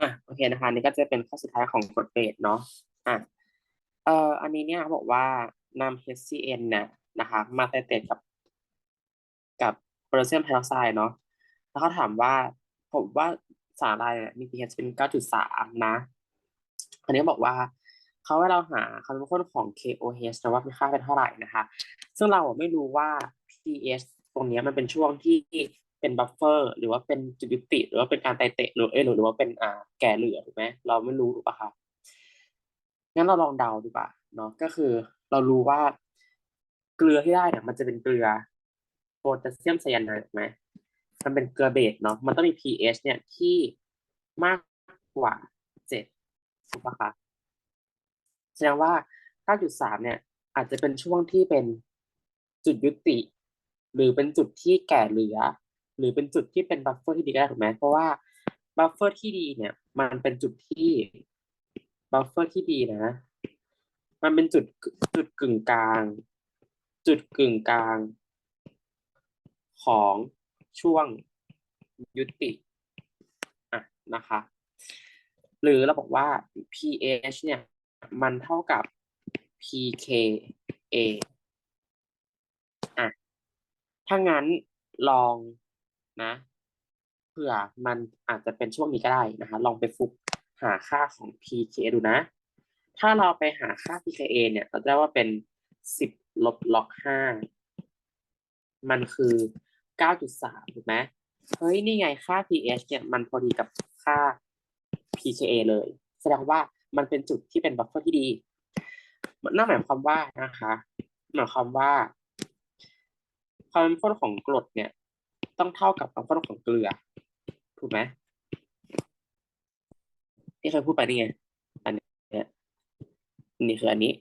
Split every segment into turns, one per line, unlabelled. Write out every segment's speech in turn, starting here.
อะโอเคนะคะนี่ก็จะเป็นข้อสุดท้ายของกฎเบสเนาะอะเอ่ออันนี้เนี่ยเขาบอกว่านำ HCN เนี่ยนะคะมาไตเตดกับ กับโพแทสเซียมไฮดรอกไซด์เนาะแล้วเขาถามว่าผมว่าสารอะไรเนี่ยมี pH เป็น 9.3 นะอันนี้บอกว่าเขาให้เราหาคำนวณของ KOH นะว่ามีค่าเป็นเท่าไหร่นะคะ ซึ่งเราไม่รู้ว่า pH ตรงนี้มันเป็นช่วงที่ เป็นบัฟเฟอร์หรือว่าเป็นจุดยุติ หรือว่าเป็นการไตเตะหรือเอยหรือว่าเป็นอ่าแก่เหลือถูกไหมเราไม่รู้ถูกปะคะงั้นเราลองเดาดีกว่าเนาะก็คือเรารู้ว่าเกลือที่ได้เนี่ยมันจะเป็นเกลือโพแทสเซียมไซยาไนด์ถูกไหมมันเป็นเกลือเบสเนาะมันต้องมี pH เนี่ยที่มากกว่าเจ็ดถูกปะคะแสดงว่า 9.3 เนี่ย อาจจะเป็นช่วงที่เป็นจุดยุติ หรือเป็นจุดที่แก่เหลือ หรือเป็นจุดที่เป็นบัฟเฟอร์ที่ดีก็ได้ถูกไหมเพราะว่าบัฟเฟอร์ที่ดีเนี่ย มันเป็นจุดที่บัฟเฟอร์ที่ดีนะ มันเป็นจุดจุดกึ่งกลาง จุดกึ่งกลาง ของช่วงยุติอะนะคะ หรือเราบอกว่า pH เนี่ย มันเท่ากับ pKa อะถ้างั้นลอง นะเผื่อมันอาจจะเป็นช่วงนี้ก็ได้นะคะ ลองไปฟุกหาค่าของ pKa ดูนะ ถ้าเราไปหาค่า pKa เนี่ย เราได้ว่าเป็น 10 ลบล็อก 5 มันคือ 9.3 ถูกไหมเฮ้ย นี่ไงค่า pH เนี่ย มันพอดีกับค่า pKa เลย แสดงว่ามันเป็นจุดที่เป็นบัฟเฟอร์ที่ดีนั่นหมายความว่านะคะ หมายความว่า ความเข้มข้นของกรดเนี่ย ต้องเท่ากับความข้นของเกลือ ถูกไหมที่เคยพูดไปนี่ไง อันนี้นี่คืออันนี้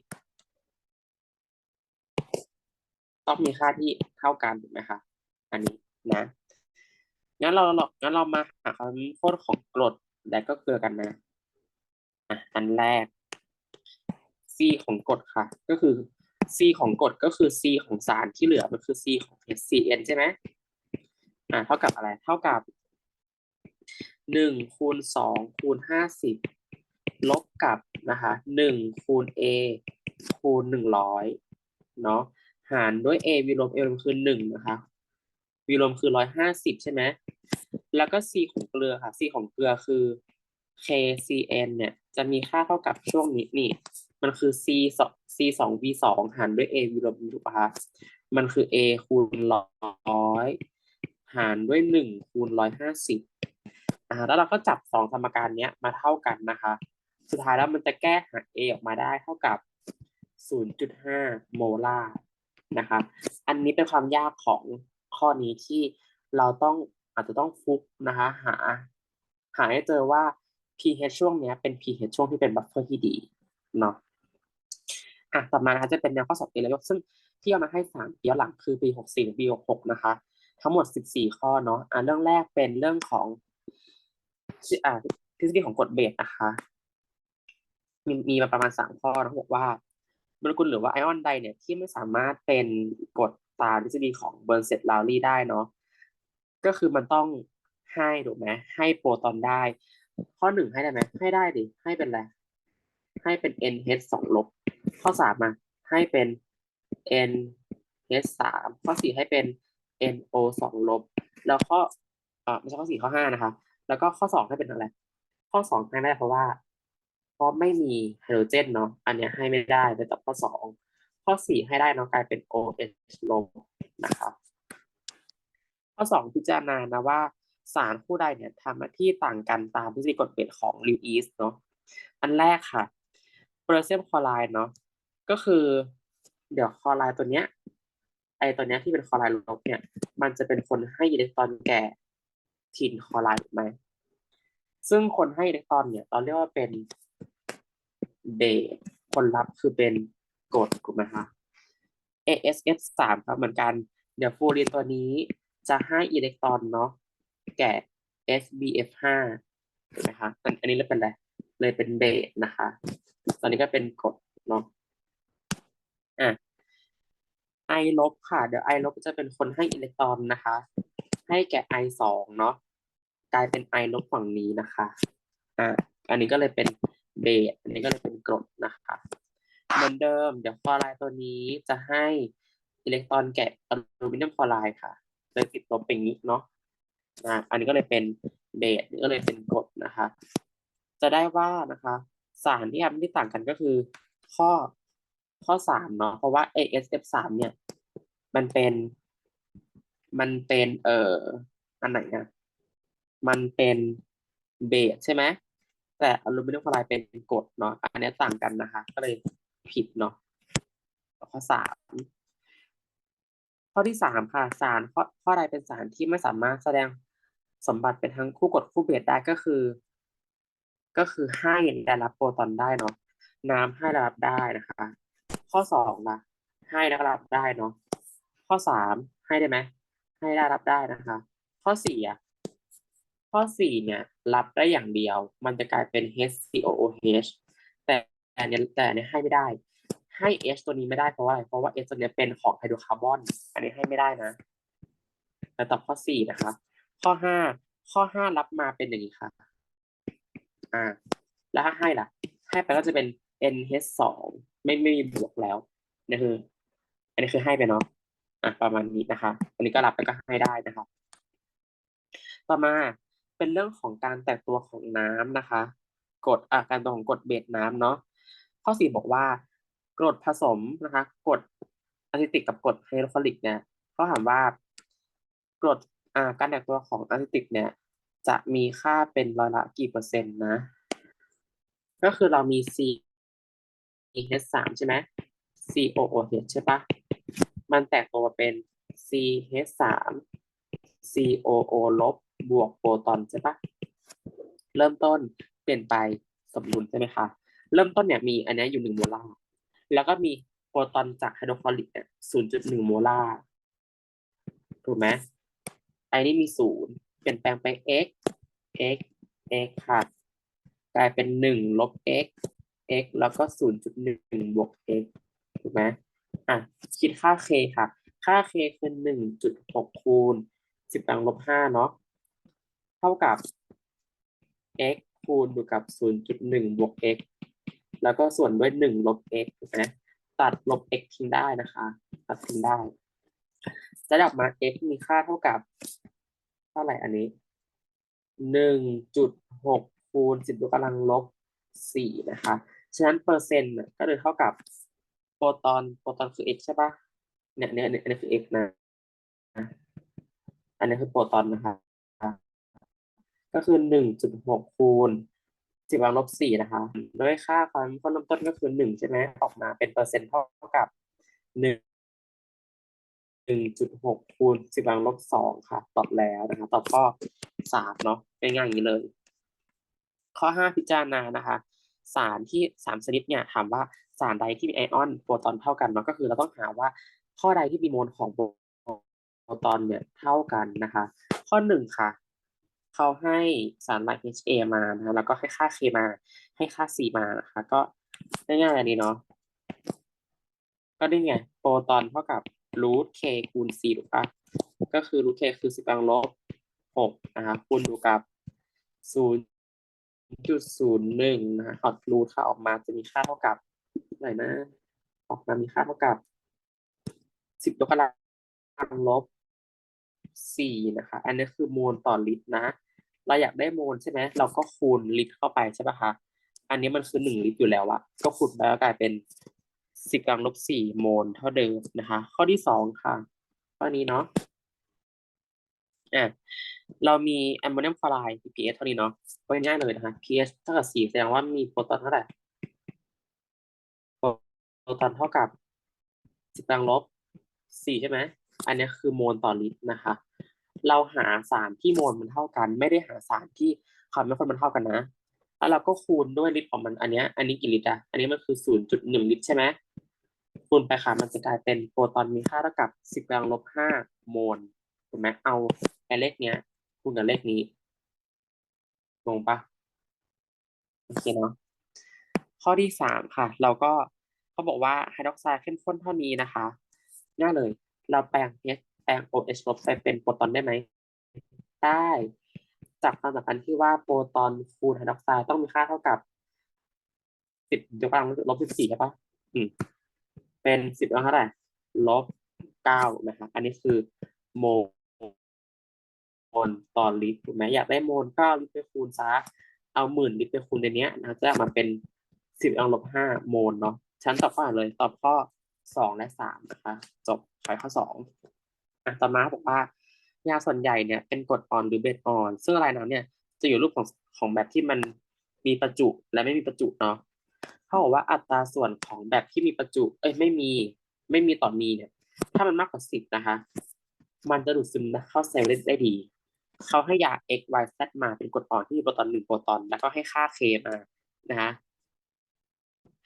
ต้องมีค่าที่เท่ากันถูกไหมคะ อันนี้นะ งั้นเรางั้นเรามาหาความข้นของกรดและก็เกลือกันนะอะอันแรก C ของกรดค่ะ ก็คือ C ของกรดก็คือ C ของสารที่เหลือมันคือ C ของ HCN ใช่ไหม อ่าเท่ากับอะไร เท่ากับหนึ่งคูณสองคูณห้าสิบลบกับนะคะหนึ่งคูณ A คูณหนึ่งร้อยเนาะหารด้วย A วีรวม A รวมคือหนึ่งนะคะวีรวมคือร้อยห้าสิบใช่ไหมแล้วก็ C ของเกลือค่ะ C ของเกลือคือ KCN เนี่ยจะมีค่าเท่ากับช่วงนี้นี่มันคือ C สอง C สอง V สองหารด้วย A วีรวมถูกปะคะมันคือ A คูณร้อย หารด้วยหนึ่งคูณร้อยห้าสิบอ่าแล้วเราก็จับสองสมการเนี้ยมาเท่ากันนะคะ สุดท้ายแล้วมันจะแก้หา A ออกมาได้เท่ากับ 0.5 โมลาร์นะคะ อันนี้เป็นความยากของข้อนี้ที่เราต้องอาจจะต้องฟุกนะคะ หา หาให้เจอว่า pH ช่วงเนี้ยเป็น pH ช่วงที่เป็นบัฟเฟอร์ที่ดีเนาะอะต่อมานะคะจะเป็นแนวข้อสอบเอเลเวลซึ่งที่เอามาให้สามปีย้อหลังคือปี64ถึงปี66นะคะ ทั้งหมด 14 ข้อเนาะอะเรื่องแรกเป็นเรื่องของอ่าทฤษฎีของกรดเบสนะคะ มีมีมาประมาณ 3 ข้อนะบอกว่าโมเลกุลหรือว่าไอออนใดเนี่ยที่ไม่สามารถเป็นกรดตามทฤษฎีของเบิร์นเซตลาวลี่ได้เนาะก็คือมันต้องให้ถูกไหมให้โปรตอนได้ ข้อหนึ่งให้ได้ไหมให้ได้ดิให้เป็นอะไรให้เป็น NH สองลบ ข้อสามมาให้เป็น NH สามข้อสี่ให้เป็น NO สองลบ แล้วข้ออ่าไม่ใช่ข้อสี่ข้อห้านะคะ แล้วก็ข้อสองให้เป็นอะไร ข้อสองให้ไม่ได้เพราะว่าเพราะไม่มีไฮโดรเจนเนาะอันเนี้ยให้ไม่ได้ไปตอบข้อสองข้อสี่ให้ได้เนาะกลายเป็น OH ลบนะครับข้อสองพิจารณานะว่าสารคู่ใดเนี่ยทำหน้าที่ต่างกันตามทฤษฎีกฎเกณฑ์ของลิวอีสเนาะอันแรกค่ะโพแทสเซียมคลอไรด์เนาะก็คือ เดี๋ยวคลอไรด์ตัวเนี้ย ไอตัวเนี้ยที่เป็นคลอไรด์ลบเนี่ย มันจะเป็นคนให้อิเล็กตรอนแก่ถิ่นคลอไรด์ถูกไหมซึ่งคนให้อิเล็กตรอนเนี่ยเราเรียกว่าเป็นเบสคนรับคือเป็นกรดถูกไหมคะ ASS 3ครับเหมือนกัน เดี๋ยวฟูรีนตัวนี้จะให้อิเล็กตรอนเนาะแก่ SBF 5ถูกไหมคะอันนี้เลยเป็นอะไรเลยเป็นเบสนะคะ ตอนนี้ก็เป็นกรดเนาะอะ ไอลบค่ะ เดี๋ยวไอลบจะเป็นคนให้อิเล็กตรอนนะคะ ให้แก่ไอสองเนาะกลายเป็นไอลบฝั่งนี้นะคะอ่าอันนี้ก็เลยเป็นเบสอันนี้ก็เลยเป็นกรดนะคะเหมือนเดิม เดี๋ยวคลอไรด์ตัวนี้จะให้อิเล็กตรอนแกะอลูมิเนียมคลอไรด์ค่ะเลยติดลบเป็นอย่างนี้เนาะอ่าอันนี้ก็เลยเป็นเบสนี่ก็เลยเป็นกรดนะคะ จะได้ว่านะคะ สารที่ทำที่ต่างกันก็คือ ข้อ ข้อสามเนาะเพราะว่า ASF สามเนี่ย มันเป็น มันเป็น เอ่ออันไหนนะมันเป็นเบสใช่ไหมแต่อลูมิเนียมคลอไรด์เป็นกรดเนาะอันนี้ต่างกันนะคะ ก็เลยผิดเนาะข้อสามข้อที่สามค่ะสารข้อข้อใดเป็นสารที่ไม่สามารถแสดงสมบัติเป็นทั้งคู่กรดคู่เบสได้ก็คือ ก็คือให้ได้รับโปรตอนได้เนาะน้ำให้ได้รับได้นะคะ ข้อสองล่ะให้ได้รับได้เนาะข้อสามให้ได้ไหมให้ได้รับได้นะคะ ข้อสี่อะข้อสี่เนี่ย รับได้อย่างเดียว มันจะกลายเป็น HCOOH แต่แต่เนี่ยแต่เนี่ยให้ไม่ได้ ให้ H ตัวนี้ไม่ได้เพราะว่าอะไรเพราะว่า H ตัวนี้เป็นของไฮโดรคาร์บอนอันนี้ให้ไม่ได้นะแล้วตอบข้อสี่นะคะข้อห้าข้อห้ารับมาเป็นอย่างนี้ค่ะ อ่า แล้วถ้าให้ล่ะ ให้ไปก็จะเป็น NH สองไม่ไม่มีบวกแล้วนี่คือ อันนี้คือให้ไปเนาะอะประมาณนี้นะคะอันนี้ก็รับไปก็ให้ได้นะคะ ต่อมาเป็นเรื่องของการแตกตัวของน้ำนะคะกรดอะการตัวของกรดเบสน้ำเนาะข้อสี่บอกว่ากรดผสมนะคะกรดอะซิติกกับกรดไฮโดรคลอริกเนี่ยเขาถามว่ากรดอ่าการแตกตัวของอะซิติกเนี่ย จะมีค่าเป็นร้อยละกี่เปอร์เซ็นต์นะ ก็คือเรามี C H สามใช่ไหม C O O H ใช่ปะมันแตกตัวเป็น C H สาม C O O ลบบวกโปรตอนใช่ปะเริ่มต้นเปลี่ยนไปสมดุลใช่ไหมคะเริ่มต้นเนี่ยมีอันนี้อยู่หนึ่งโมลาร์แล้วก็มีโปรตอนจากไฮโดรคลอริกเนี่ยศูนย์จุดหนึ่งโมลาร์ถูกไหมไอ้นี่มีศูนย์เปลี่ยนแปลงไป x x x ค่ะกลายเป็นหนึ่งลบ x x แล้วก็ศูนย์จุดหนึ่งบวก x ถูกไหมอะคิดค่า k ค่ะ ค่า k คือหนึ่งจุดหกคูณสิบกำลังลบห้าเนาะเท่ากับ x คูณอยู่กับ 0.1 บวก x แล้วก็ส่วนด้วย 1 ลบ x ถูกไหมตัดลบ x ทิ้งได้นะคะ ตัดทิ้งได้จะด้ออกมา x มีค่าเท่ากับ เท่าไหร่อันนี้ 1.6 คูณ 10ยกกำลังลบ 4 นะคะ ฉะนั้นเปอร์เซ็นต์ก็เลยเท่ากับโปรตอนโปรตอนคือ x ใช่ปะเนี่ยเนี่ยอันนี้คือ x นะอันนี้คือโปรตอนนะคะก็คือหนึ่งจุดหกคูณสิบกำลังลบสี่นะคะด้วยค่าความเข้มข้นเริ่มต้นก็คือหนึ่งใช่ไหมออกมาเป็นเปอร์เซ็นต์เท่ากับหนึ่งหนึ่งจุดหกคูณสิบกำลังลบสองค่ะ ตอบแล้วนะคะ ตอบข้อสามเนาะง่ายๆอย่างนี้เลย ข้อห้าพิจารณานะคะ สารที่สามชนิดเนี่ยถามว่าสารใดที่มีไอออนโปรตอนเท่ากันเนาะก็คือเราต้องหาว่าข้อใดที่มีโมลของโปรตอนเนี่ยเท่ากันนะคะ ข้อหนึ่งค่ะเขาให้สารหลัก HA มานะแล้วก็ให้ค่า K มา ให้ค่า C มานะคะก็ง่ายๆอันนี้เนาะก็ได้ไงโปรตอนเท่ากับรูท K คูณ C ถูกปะก็คือรูท K คือสิบกำลังลบหกนะคะคูณอยู่กับศูนย์ จุดศูนย์หนึ่งนะคะถอดรูทค่าออกมาจะมีค่าเท่ากับไหร่นะออกมามีค่าเท่ากับสิบยกกำลังลบสี่นะคะ อันนี้คือโมลต่อลิตรนะ เราอยากได้โมลใช่ไหมเราก็คูณลิตรเข้าไปใช่ปะคะ อันนี้มันคือหนึ่งลิตรอยู่แล้วอะก็คูณไปก็กลายเป็นสิบกำลังลบสี่โมลเท่าเดิมนะคะ ข้อที่สองค่ะ ข้อนี้เนาะ อะเรามีแอมโมเนียมคลอไรด์ pH เท่านี้เนาะก็ง่ายเลยนะคะ pH เท่ากับสี่แสดงว่ามีโปรตอนเท่าไหร่โปรตอนเท่ากับสิบกำลังลบสี่ใช่ไหม อันนี้คือโมลต่อลิตรนะคะ เราหาสารที่โมลมันเท่ากัน ไม่ได้หาสารที่ความไม่คนมันเท่ากันนะ แล้วเราก็คูณด้วยลิตรของมันอันนี้อันนี้กี่ลิตรอะอันนี้มันคือศูนย์จุดหนึ่งลิตรใช่ไหมคูณไปค่ะมันจะกลายเป็นโปรตอนมีค่าเท่ากับสิบกำลังลบห้าโมลถูกไหมเอา ไอ้เลขเนี้ยคูณกับเลขนี้งงปะโอเคเนาะข้อที่สามค่ะ เราก็เขาบอกว่าไฮดรอกไซด์เข้มข้นเท่านี้นะคะง่ายเลย เราแปลง H แปลง OH ลบไปเป็นโปรตอนได้ไหมได้ จากความสัมพันธ์ที่ว่าโปรตอนคูณไฮดรอกไซด์ต้องมีค่าเท่ากับสิบยกกำลังลบสิบสี่ใช่ปะอืม เป็นสิบยกกำลังเท่าไหร่ลบเก้านะคะ อันนี้คือโมล ต่อลิตรถูกไหมอยากได้โมลเก้าลิตรไปคูณซะเอาหมื่นลิตรไปคูณในเนี้ยนะจะมาเป็นสิบยกกำลังลบห้าโมลเนาะชั้นตอบข้อนเลยตอบข้อสองและสามนะคะจบใช้ข้อสองอะต่อมาบอกว่ายาส่วนใหญ่เนี่ยเป็นกรดอ่อนหรือเบสอ่อน ซึ่งอะไรนั้นเนี่ยจะอยู่รูปของของแบบที่มันมีประจุและไม่มีประจุเนาะเขาบอกว่าอัตราส่วนของแบบที่มีประจุ เอ้ยไม่มีไม่มีต่อมีเนี่ย ถ้ามันมากกว่าสิบนะคะ มันจะดูดซึมเข้าเซลล์ได้ดี เขาให้ยา x y z มาเป็นกรดอ่อนที่มีโปรตอนหนึ่งโปรตอน แล้วก็ให้ค่า k มานะคะ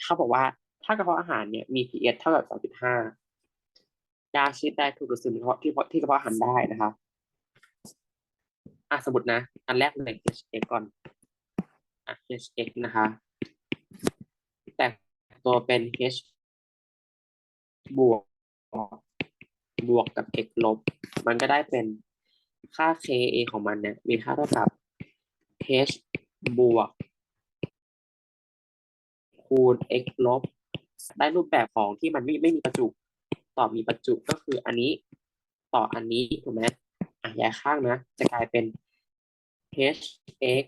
เขาบอกว่าถ้ากระเพาะอาหารเนี่ยมี pH เท่ากับ2.5ยาชนิดใดถูกดูดซึมเฉพาะที่ที่กระเพาะอาหารได้นะคะอะสมมตินะ อันแรกเลย HX ก่อนอะ HX นะคะ แต่ตัวเป็น H บวก บวกกับ x ลบ มันก็ได้เป็น ค่า ka ของมันเนี่ยมีค่าเท่ากับ h บวก คูณ x ลบ ได้รูปแบบของที่มันไม่ไม่มีประจุ ต่อมีประจุก็คืออันนี้ ต่ออันนี้ถูกไหมอะย้ายข้างนะ จะกลายเป็น hx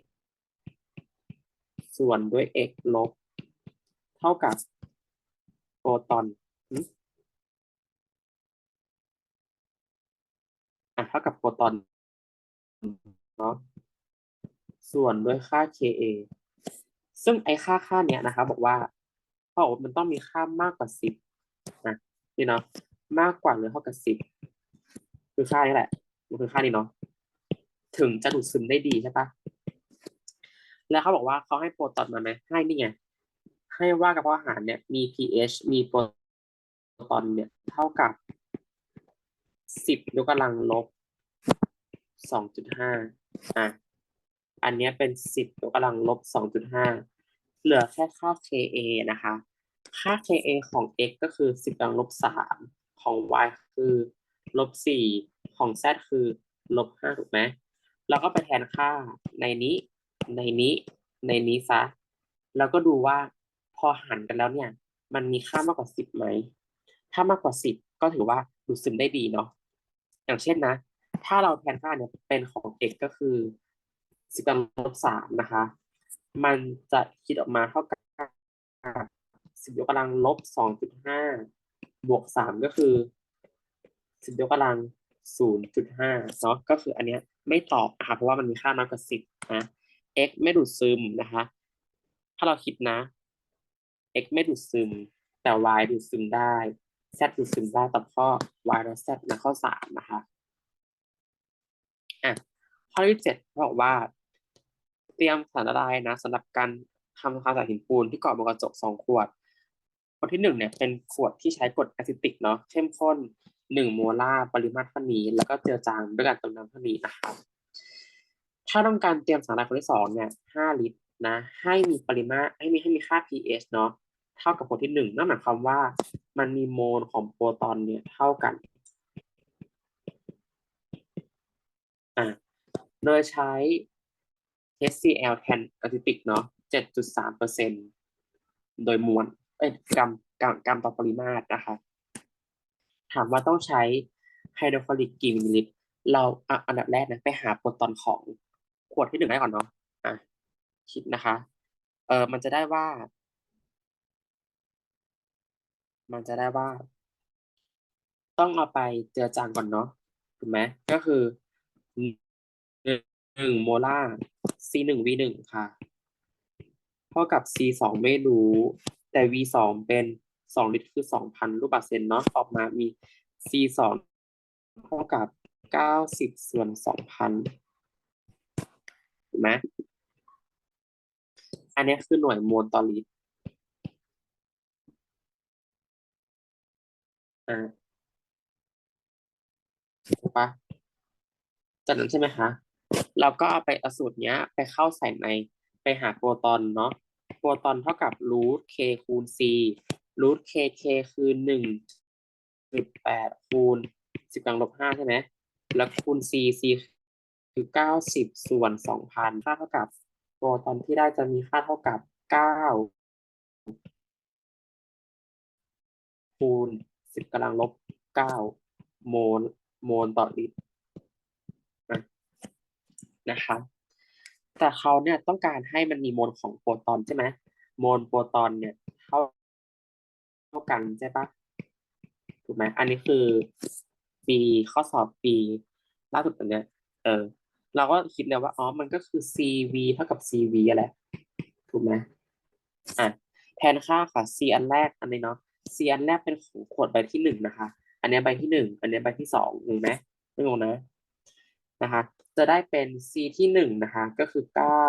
ส่วนด้วย x ลบ เท่ากับโปรตอน เท่ากับโปรตอนเนาะส่วนด้วยค่า Ka ซึ่งไอค่าค่าเนี้ยนะคะ บอกว่าเขาบอกมันต้องมีค่ามากกว่าสิบนะนี่เนาะมากกว่าหรือเท่ากับสิบคือค่านี้แหละมันคือค่านี้เนาะถึงจะดูดซึมได้ดีใช่ปะแล้วเขาบอกว่าเขาให้โปรตอนมาไหมให้นี่ไงให้ว่ากระเพาะอาหารเนี่ยมี pH มีโปรตอนเนี่ยเท่ากับ สิบยกกำลังลบสองจุดห้าอะ อันนี้เป็นสิบยกกำลังลบสองจุดห้าเหลือแค่ค่า Ka นะคะ ค่า Ka ของ x ก็คือสิบกำลังลบสามของ y คือลบสี่ของ z คือลบห้าถูกไหมเราก็ไปแทนค่าในนี้ในนี้ในนี้ซะ แล้วก็ดูว่าพอหันกันแล้วเนี่ย มันมีค่ามากกว่าสิบไหม ถ้ามากกว่าสิบก็ถือว่าดูดซึมได้ดีเนาะ อย่างเช่นนะ ถ้าเราแทนค่าเนี่ยเป็นของ x ก็คือสิบกำลังลบสามนะคะ มันจะคิดออกมาเท่ากับสิบยกกำลังลบสองจุดห้าบวกสามก็คือสิบยกกำลังศูนย์จุดห้าเนาะก็คืออันเนี้ยไม่ตอบนะคะเพราะว่ามันมีค่าน้อยกว่าสิบนะ x ไม่ดูดซึมนะคะ ถ้าเราคิดนะ x ไม่ดูดซึม แต่ y ดูดซึมได้ z ดูดซึมได้ตอบข้อ y และ z นะข้อสามนะคะอะข้อที่เจ็ดบอกว่า เตรียมสารละลายนะสำหรับการทำคาสาดหินปูนที่เกาะบนกระจกสองขวดขวดที่หนึ่งเนี่ยเป็นขวดที่ใช้กรดอะซิติกเนาะเข้มข้นหนึ่งโมลาร์ปริมาตรเท่านี้ แล้วก็เจือจางด้วยการเติมน้ำเท่านี้นะครับถ้าต้องการเตรียมสารละลายขวดที่สองเนี่ยห้าลิตรนะให้มีปริมาตรให้มีให้มีค่า pH เนาะ เท่ากับขวดที่หนึ่งนั่นหมายความว่า มันมีโมลของโปรตอนเนี่ยเท่ากันอะโดยใช้ HCl แทนอะซิติกเนาะ7.3เปอร์เซ็นโดยมวลเอ้ยกรัมกรัมกรัมต่อปริมาตรนะคะ ถามว่าต้องใช้ไฮโดรคลอริกกี่มิลลิลิตร เราอะอันดับแรกนะไปหาโปรตอนของขวดที่หนึ่งได้ก่อนเนาะอะคิดนะคะ เออมันจะได้ว่า มันจะได้ว่า ต้องเอาไปเจือจางก่อนเนาะถูกไหมก็คือหนึ่งโมลาร์ C หนึ่ง V หนึ่งค่ะ เท่ากับ C สองไม่รู้ แต่ V สองเป็นสองลิตรคือสองพันลูกบาศก์เซนเนาะออกมามี C สองเท่ากับเก้าสิบส่วนสองพันถูกไหมอันนี้คือหน่วยโมลต่อลิตร อ่าถูกปะจากนั้นใช่ไหมคะเราก็เอาไปเอาสูตรเนี้ย ไปเข้าใส่ในไปหาโปรตอนเนาะโปรตอนเท่ากับรูท k คูณ c รูท k k คือหนึ่งจุดแปดคูณสิบกำลังลบห้าใช่ไหมแล้วคูณ c c คือเก้าสิบส่วนสองพันค่าเท่ากับโปรตอนที่ได้จะมีค่าเท่ากับเก้าคูณ สิบกำลังลบเก้าโมลโมลต่อลิตรนะครับแต่เขาเนี่ยต้องการให้มันมีโมลของโปรตอนใช่ไหมโมลโปรตอนเนี่ยเท่าเท่ากันใช่ปะถูกไหมอันนี้คือปีข้อสอบปีล่าสุดอันเนี้ยเออเราก็คิดแล้วว่าอ๋อมันก็คือ CV เท่ากับ CV อะแหละถูกไหมอะแทนค่าค่ะ C อันแรกอันนี้เนาะ C อันแรกเป็นของขวดใบที่หนึ่งนะคะ อันนี้ใบที่หนึ่งอันนี้ใบที่สองงงไหมไม่งงนะนะคะจะได้เป็น C ที่หนึ่งนะคะ ก็คือเก้า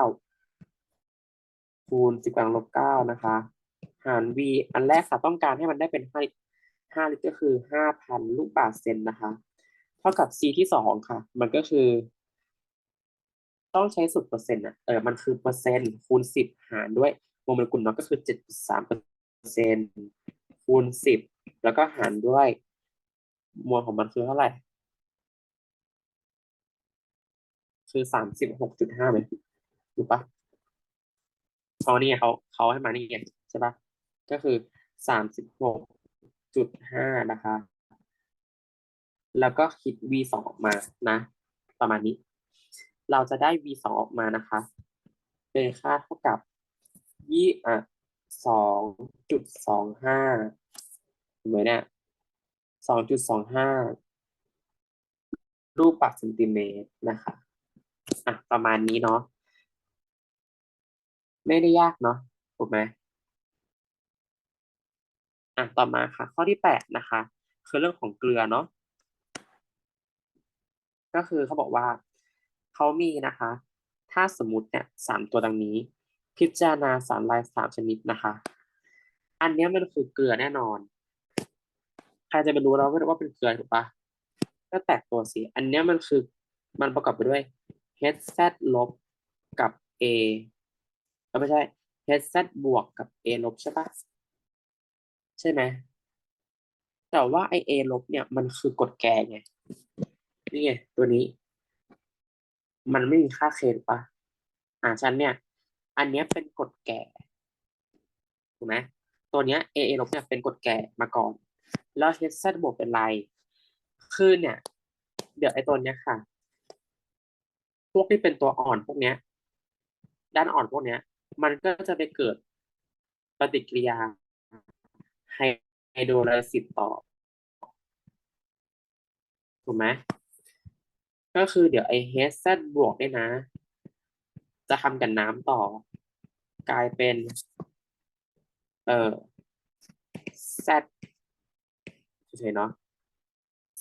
คูณสิบกำลังลบเก้านะคะ หาร V อันแรกค่ะต้องการให้มันได้เป็นห้าลิตรห้าลิตรก็คือห้าพันลูกบาศก์เซนนะคะ เท่ากับ C ที่สองค่ะ มันก็คือ ต้องใช้สูตรเปอร์เซ็นต์อะเออมันคือเปอร์เซ็นต์คูณสิบหารด้วยโมเลกุลเนาะก็คือเจ็ดสามเปอร์เซ็นต์ คูณสิบแล้วก็หารด้วยมวลของมันคือเท่าไหร่ คือสามสิบหกจุดห้าไหมถูกปะเอานี่เขาเขาให้มานี่ไงใช่ปะก็คือสามสิบหกจุดห้านะคะ แล้วก็คิด v สองออกมานะ ประมาณนี้ เราจะได้ v สองออกมานะคะ เป็นค่าเท่ากับยี่อะ สองจุดสองห้าเห็นไหมเนี่ยสองจุดสองห้ารูปปักเซนติเมตรนะคะอะประมาณนี้เนาะไม่ได้ยากเนาะถูกไหมอะต่อมาค่ะ ข้อที่แปดนะคะ คือเรื่องของเกลือเนาะก็คือเขาบอกว่าเขามีนะคะ ถ้าสมมติเนี่ยสามตัวดังนี้ พิจารณาสารลายสามชนิดนะคะ อันนี้มันคือเกลือแน่นอน ใครจะไปรู้แล้ว่าเป็นเกลือถูกปะก็แตกตัวสิ อันนี้มันคือมันประกอบไปด้วย HZ ลบกับ A แล้วไม่ใช่ HZ บวกกับ A ลบใช่ปะใช่ไหมแต่ว่าไอ A ลบเนี่ยมันคือกรดแกงไงนี่ไงตัวนี้ มันไม่มีค่าเคถูกปะอ่าฉันเนี่ย อันเนี้ยเป็นกรดแก่ถูกไหมตัวเนี้ย A A ลบเนี่ยเป็นกรดแก่มาก่อน แล้ว HZ บวกเป็นไรคือเนี่ย เดี๋ยวไอ้ตัวเนี้ยค่ะ พวกที่เป็นตัวอ่อนพวกเนี้ย ด้านอ่อนพวกเนี้ย มันก็จะไปเกิดปฏิกิริยาไฮโดรไลซิสต่อถูกไหมก็คือเดี๋ยวไอ้ HZ บวกเนี่ยนะ จะทำกับน้ำต่อ กลายเป็น เอ่อ Z เฉยๆเนาะ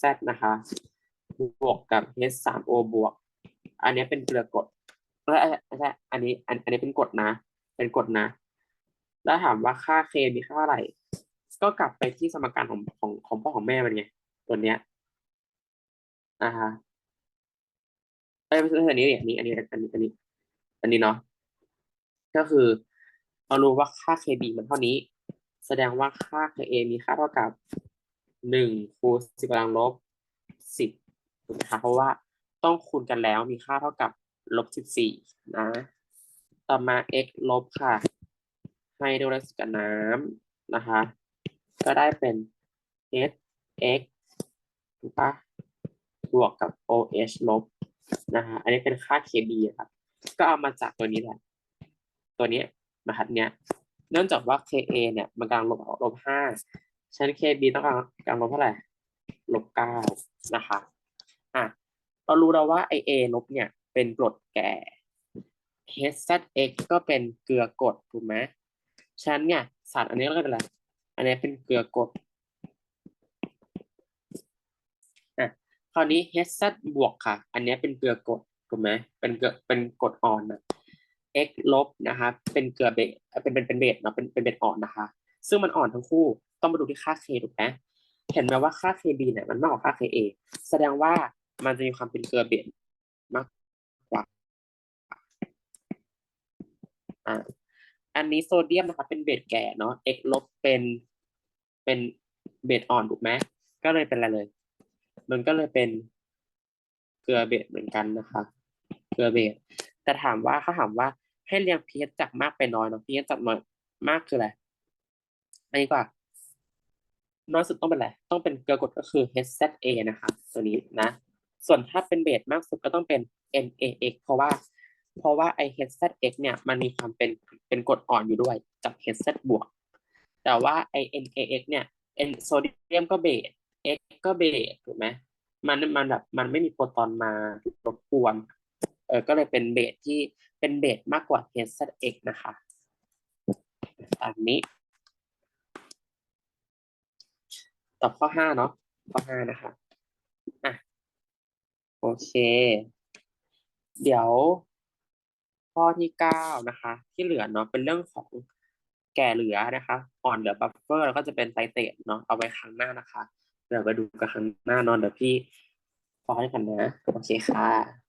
Z นะคะบวกกับ H3O บวก อันนี้เป็นเกลือกดแล้วใช่อันนี้อันอันนี้เป็นกดนะ เป็นกดนะ แล้วถามว่าค่า K มีค่าอะไร ก็กลับไปที่สมการของของของพ่อของแม่มันไงตัวเนี้ยอ่าฮะเอ้ยไม่ใช่อันนี้อันนี้อันนี้อันนี้อันนี้อันนี้เนาะ ก็คือเรารู้ว่าค่า KB มันเท่านี้ แสดงว่าค่า KA มีค่าเท่ากับหนึ่งคูณสิบกำลังลบสิบถูกไหมคะเพราะว่าต้องคูณกันแล้วมีค่าเท่ากับลบสิบสี่นะ ต่อมา x ลบค่ะ ให้ด้วยรัศกับน้ำนะคะ ก็ได้เป็น h x ถูกปะบวกกับ OH ลบนะคะอันนี้เป็นค่า KB ครับ ก็เอามาจากตัวนี้แหละ ตัวนี้รหัสเนี้ยเนื่องจากว่า KA เนี่ยมันกำลังลบลบห้าฉะนั้น KB ต้องการกำลังลบเท่าไหร่ลบเก้านะคะอะเรารู้แล้วว่าไอ A ลบเนี่ยเป็นกรดแก่ HZX ก็เป็นเกลือกรดถูกไหมฉะนั้นเนี่ยสารอันนี้ก็เป็นอะไรอันนี้เป็นเกลือกรดอะคราวนี้ HZ บวกค่ะ อันนี้เป็นเกลือกรดถูกไหมเป็นเกลือเป็นกรดอ่อนนะ x ลบนะคะเป็นเกลือเบเป็นเป็นเป็นเบสเนาะเป็นเป็นเบสอ่อนนะคะ ซึ่งมันอ่อนทั้งคู่ต้องมาดูที่ค่า k ถูกไหมเห็นไหมว่าค่า kb เนี่ยมันมากกว่าค่า ka แสดงว่ามันจะมีความเป็นเกลือเบสมากกว่าอ่าอันนี้โซเดียมนะคะเป็นเบสแก่เนาะ x ลบเป็นเป็นเบสอ่อนถูกไหมก็เลยเป็นอะไรเลย มันก็เลยเป็นเกลือเบสเหมือนกันนะคะ เกลือเบสแต่ถามว่าเขาถามว่า ให้เรียง pH จากมากไปน้อยเนาะ pH จากน้อยมากคืออะไรอันนี้ก่อนน้อยสุดต้องเป็นอะไร ต้องเป็นเกลือกดก็คือ HZA นะคะตัวนี้นะ ส่วนถ้าเป็นเบสมากสุดก็ต้องเป็น NaX เพราะว่า เพราะว่าไอ HZX เนี่ยมันมีความเป็นเป็นกรดอ่อนอยู่ด้วยจาก HZ บวก แต่ว่าไอ NaX เนี่ย N โซเดียมก็เบส X ก็เบสถูกไหมมันมันแบบมันไม่มีโปรตอนมา รบกวน เออก็เลยเป็นเบสที่เป็นเบสมากกว่า HZX นะคะตามนี้ตอบข้อห้าเนาะข้อห้านะคะอะโอเค เดี๋ยวข้อที่เก้านะคะ ที่เหลือเนาะเป็นเรื่องของแก่เหลือนะคะอ่อนเหลือบัฟเฟอร์แล้วก็จะเป็นไตเตตเนาะเอาไว้ครั้งหน้านะคะเดี๋ยวไปดูกันครั้งหน้าเนอนเดี๋ยวพี่พอให้กันนะโอเคค่ะ